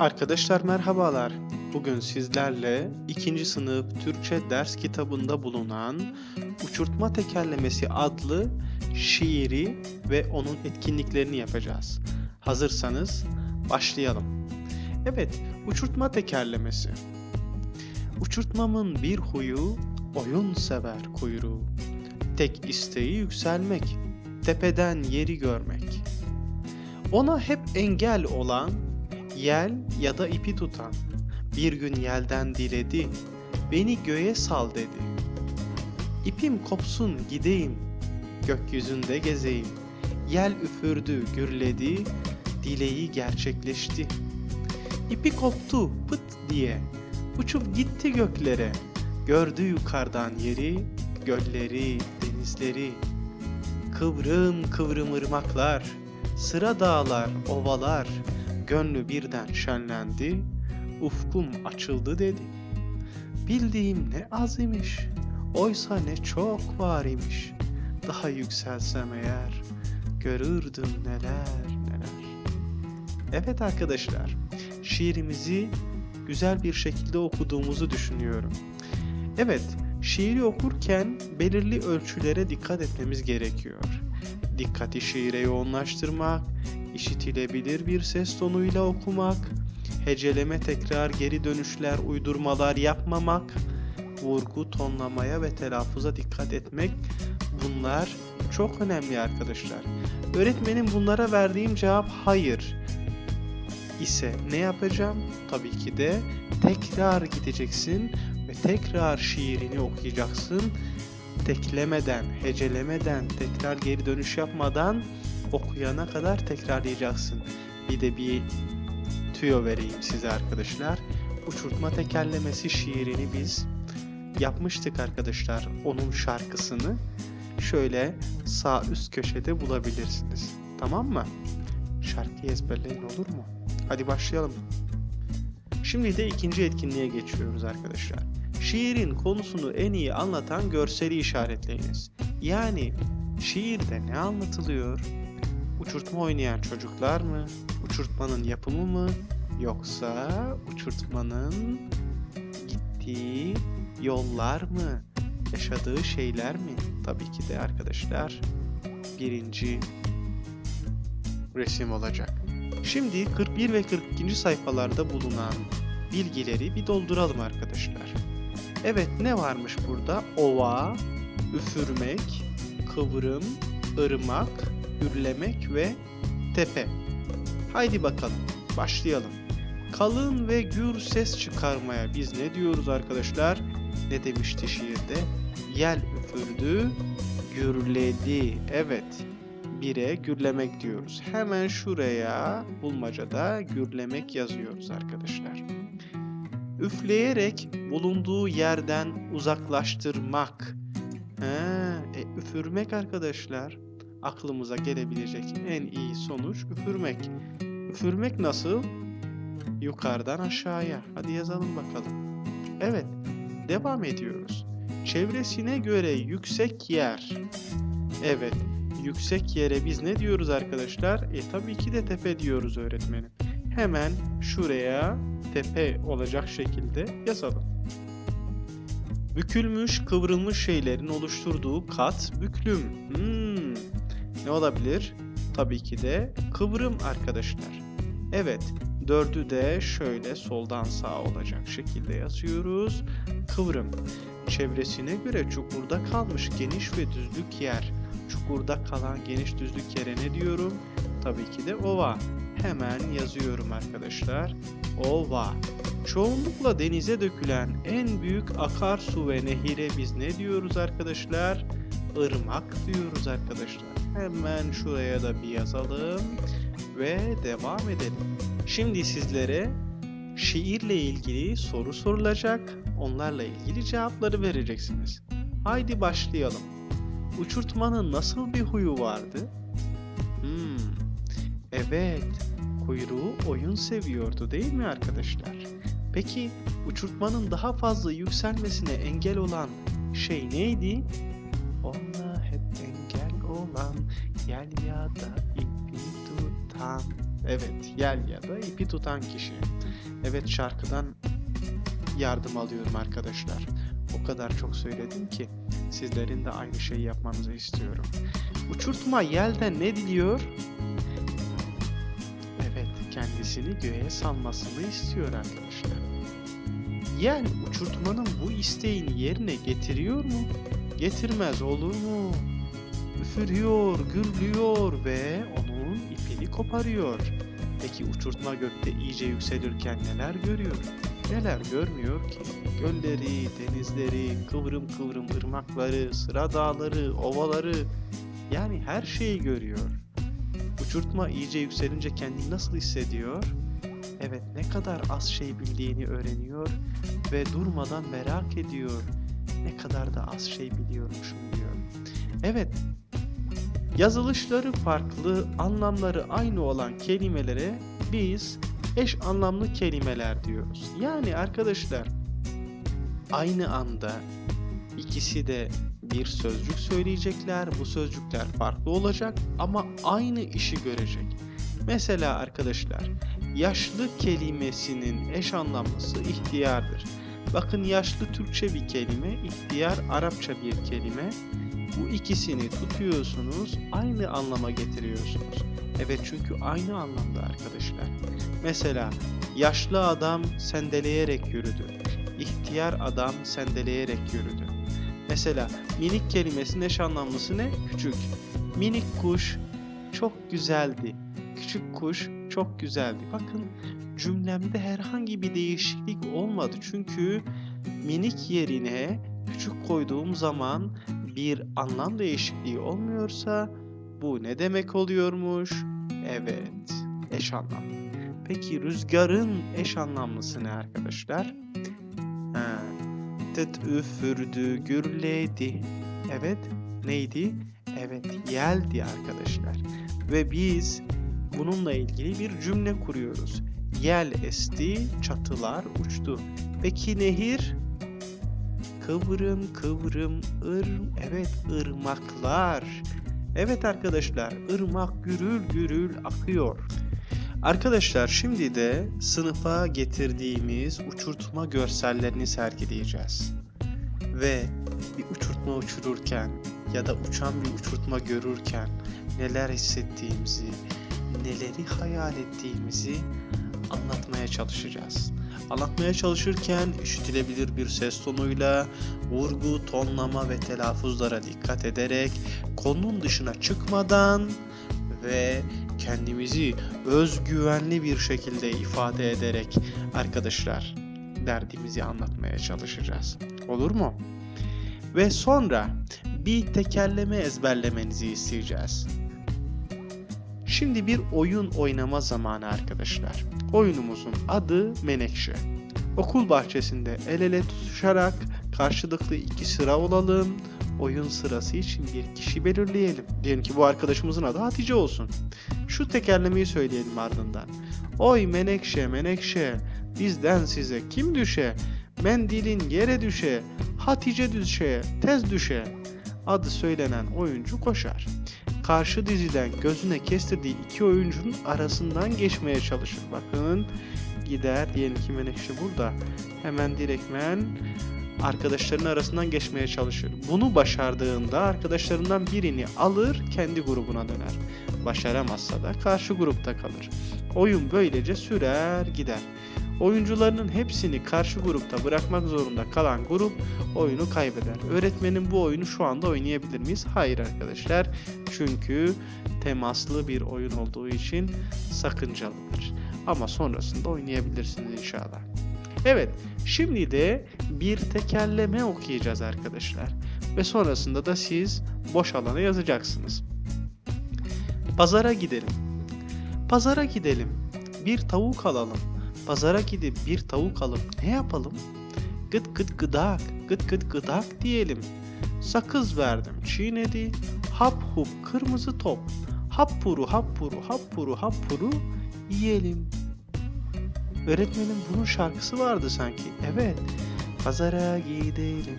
Arkadaşlar merhabalar. Bugün sizlerle 2. sınıf Türkçe ders kitabında bulunan Uçurtma Tekerlemesi adlı şiiri ve onun etkinliklerini yapacağız. Hazırsanız başlayalım. Evet, uçurtma tekerlemesi. Uçurtmamın bir huyu, oyun sever kuyruğu. Tek isteği yükselmek, tepeden yeri görmek. Ona hep engel olan Yel ya da ipi tutan bir gün yelden diledi, beni göğe sal dedi. İpim kopsun gideyim, gökyüzünde gezeyim. Yel üfürdü, gürledi, dileği gerçekleşti. İpi koptu pıt diye, uçup gitti göklere. Gördü yukarıdan yeri, gölleri, denizleri. Kıvrım kıvrım ırmaklar, sıra dağlar, ovalar, Gönlü birden şenlendi, ufkum açıldı dedi. Bildiğim ne az imiş, oysa ne çok var imiş. Daha yükselsem eğer, görürdüm neler neler. Evet arkadaşlar, şiirimizi güzel bir şekilde okuduğumuzu düşünüyorum. Evet, şiiri okurken belirli ölçülere dikkat etmemiz gerekiyor. Dikkati şiire yoğunlaştırmak, işitilebilir bir ses tonuyla okumak, heceleme tekrar geri dönüşler uydurmalar yapmamak, vurgu tonlamaya ve telaffuza dikkat etmek bunlar çok önemli arkadaşlar. Öğretmenim bunlara verdiğim cevap hayır ise ne yapacağım? Tabii ki de tekrar gideceksin ve tekrar şiirini okuyacaksın. Teklemeden, hecelemeden, tekrar geri dönüş yapmadan okuyana kadar tekrarlayacaksın. Bir de bir tüyo vereyim size arkadaşlar. Uçurtma tekerlemesi şiirini biz yapmıştık arkadaşlar. Onun şarkısını şöyle sağ üst köşede bulabilirsiniz. Tamam mı? Şarkıyı ezberleyin olur mu? Hadi başlayalım. Şimdi de ikinci etkinliğe geçiyoruz arkadaşlar. Şiirin konusunu en iyi anlatan görseli işaretleyiniz. Yani şiirde ne anlatılıyor? Uçurtma oynayan çocuklar mı? Uçurtmanın yapımı mı? Yoksa uçurtmanın gittiği yollar mı? Yaşadığı şeyler mi? Tabii ki de arkadaşlar birinci resim olacak. Şimdi 41 ve 42. sayfalarda bulunan bilgileri bir dolduralım arkadaşlar. Evet ne varmış burada? Ova, üfürmek, kıvrım, ırmak, gürlemek ve tepe. Haydi bakalım başlayalım. Kalın ve gür ses çıkarmaya biz ne diyoruz arkadaşlar? Ne demişti şiirde? Yel üfürdü, gürledi. Evet, bire gürlemek diyoruz. Hemen şuraya bulmacada gürlemek yazıyoruz arkadaşlar. Üfleyerek bulunduğu yerden uzaklaştırmak. He, e, üfürmek arkadaşlar. Aklımıza gelebilecek en iyi sonuç üfürmek. Üfürmek nasıl? Yukarıdan aşağıya. Hadi yazalım bakalım. Evet, devam ediyoruz. Çevresine göre yüksek yer. Evet, yüksek yere biz ne diyoruz arkadaşlar? E tabii ki de tepe diyoruz öğretmenim. Hemen şuraya tepe olacak şekilde yazalım. Bükülmüş, kıvrılmış şeylerin oluşturduğu kat büklüm. Hmm, ne olabilir? Tabii ki de kıvrım arkadaşlar. Evet, dördü de şöyle soldan sağa olacak şekilde yazıyoruz. Kıvrım. Çevresine göre çukurda kalmış geniş ve düzlük yer. Çukurda kalan geniş düzlük yere ne diyorum? Tabii ki de ova. Hemen yazıyorum arkadaşlar. Ova. Çoğunlukla denize dökülen en büyük akarsu ve nehire biz ne diyoruz arkadaşlar? Irmak diyoruz arkadaşlar. Hemen şuraya da bir yazalım ve devam edelim. Şimdi sizlere şiirle ilgili soru sorulacak. Onlarla ilgili cevapları vereceksiniz. Haydi başlayalım. Uçurtmanın nasıl bir huyu vardı? Hmm, evet, kuyruğu oyun seviyordu değil mi arkadaşlar? Peki uçurtmanın daha fazla yükselmesine engel olan şey neydi? Ona hep engel olan yel ya da ipi tutan. Evet, yel ya da ipi tutan kişi. Evet, şarkıdan yardım alıyorum arkadaşlar. O kadar çok söyledim ki sizlerin de aynı şeyi yapmanızı istiyorum. Uçurtma yelden ne diliyor? Evet, kendisini göğe salmasını istiyor arkadaşlar. Yel uçurtmanın bu isteğini yerine getiriyor mu? Getirmez olur mu? Üfürüyor, gürlüyor ve onun ipini koparıyor. Peki uçurtma gökte iyice yükselirken neler görüyor? Neler görmüyor ki? Gölleri, denizleri, kıvrım kıvrım ırmakları, sıra dağları, ovaları yani her şeyi görüyor. Uçurtma iyice yükselince kendini nasıl hissediyor? Evet ne kadar az şey bildiğini öğreniyor ve durmadan merak ediyor. Ne kadar da az şey biliyormuşum diyor. Evet yazılışları farklı, anlamları aynı olan kelimelere biz eş anlamlı kelimeler diyoruz. Yani arkadaşlar aynı anda ikisi de bir sözcük söyleyecekler. Bu sözcükler farklı olacak ama aynı işi görecek. Mesela arkadaşlar yaşlı kelimesinin eş anlamlısı ihtiyardır. Bakın yaşlı Türkçe bir kelime, ihtiyar Arapça bir kelime. Bu ikisini tutuyorsunuz, aynı anlama getiriyorsunuz. Evet çünkü aynı anlamda arkadaşlar. Mesela yaşlı adam sendeleyerek yürüdü. İhtiyar adam sendeleyerek yürüdü. Mesela minik kelimesinin eş anlamlısı ne? Küçük. Minik kuş çok güzeldi. Küçük kuş çok güzeldi. Bakın cümlemde herhangi bir değişiklik olmadı. Çünkü minik yerine küçük koyduğum zaman bir anlam değişikliği olmuyorsa bu ne demek oluyormuş? Evet, eş anlam. Peki rüzgarın eş anlamlısı ne arkadaşlar? Ha, tıt üfürdü, gürledi. Evet, neydi? Evet, yeldi arkadaşlar. Ve biz bununla ilgili bir cümle kuruyoruz. Yel esti, çatılar uçtu. Peki nehir? Kıvrım kıvrım ır evet ırmaklar. Evet arkadaşlar ırmak gürül gürül akıyor. Arkadaşlar şimdi de sınıfa getirdiğimiz uçurtma görsellerini sergileyeceğiz. Ve bir uçurtma uçururken ya da uçan bir uçurtma görürken neler hissettiğimizi, neleri hayal ettiğimizi anlatmaya çalışacağız. Anlatmaya çalışırken işitilebilir bir ses tonuyla vurgu, tonlama ve telaffuzlara dikkat ederek konunun dışına çıkmadan ve kendimizi özgüvenli bir şekilde ifade ederek arkadaşlar derdimizi anlatmaya çalışacağız. Olur mu? Ve sonra bir tekerleme ezberlemenizi isteyeceğiz. Şimdi bir oyun oynama zamanı arkadaşlar. Oyunumuzun adı Menekşe. Okul bahçesinde el ele tutuşarak karşılıklı iki sıra olalım. Oyun sırası için bir kişi belirleyelim. Diyelim ki bu arkadaşımızın adı Hatice olsun. Şu tekerlemeyi söyleyelim ardından. Oy menekşe menekşe bizden size kim düşe? Mendilin yere düşe, Hatice düşe, tez düşe. Adı söylenen oyuncu koşar karşı diziden gözüne kestirdiği iki oyuncunun arasından geçmeye çalışır. Bakın gider diyelim ki Menekşe burada. Hemen direktmen arkadaşlarının arasından geçmeye çalışır. Bunu başardığında arkadaşlarından birini alır kendi grubuna döner. Başaramazsa da karşı grupta kalır. Oyun böylece sürer gider. Oyuncularının hepsini karşı grupta bırakmak zorunda kalan grup oyunu kaybeder. Öğretmenin bu oyunu şu anda oynayabilir miyiz? Hayır arkadaşlar. Çünkü temaslı bir oyun olduğu için sakıncalıdır. Ama sonrasında oynayabilirsiniz inşallah. Evet, şimdi de bir tekerleme okuyacağız arkadaşlar. Ve sonrasında da siz boş alana yazacaksınız. Pazara gidelim. Pazara gidelim. Bir tavuk alalım. Pazara gidip bir tavuk alıp ne yapalım? Gıt gıt gıdak, gıt gıt gıdak diyelim. Sakız verdim, çiğnedi. Hap hup kırmızı top. Hap puru hap puru hap puru hap puru yiyelim. Öğretmenin bunun şarkısı vardı sanki. Evet. Pazara gidelim.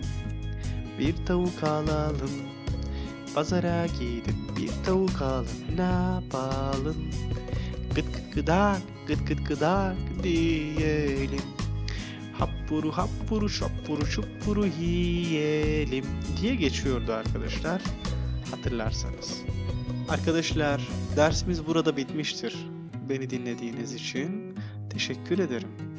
Bir tavuk alalım. Pazara gidip bir tavuk alalım. Ne yapalım? Gıt gıt gıdak, gıt gıt gıdak diyelim. Happuru happuru şappuru şuppuru yiyelim diye geçiyordu arkadaşlar. Hatırlarsanız. Arkadaşlar dersimiz burada bitmiştir. Beni dinlediğiniz için teşekkür ederim.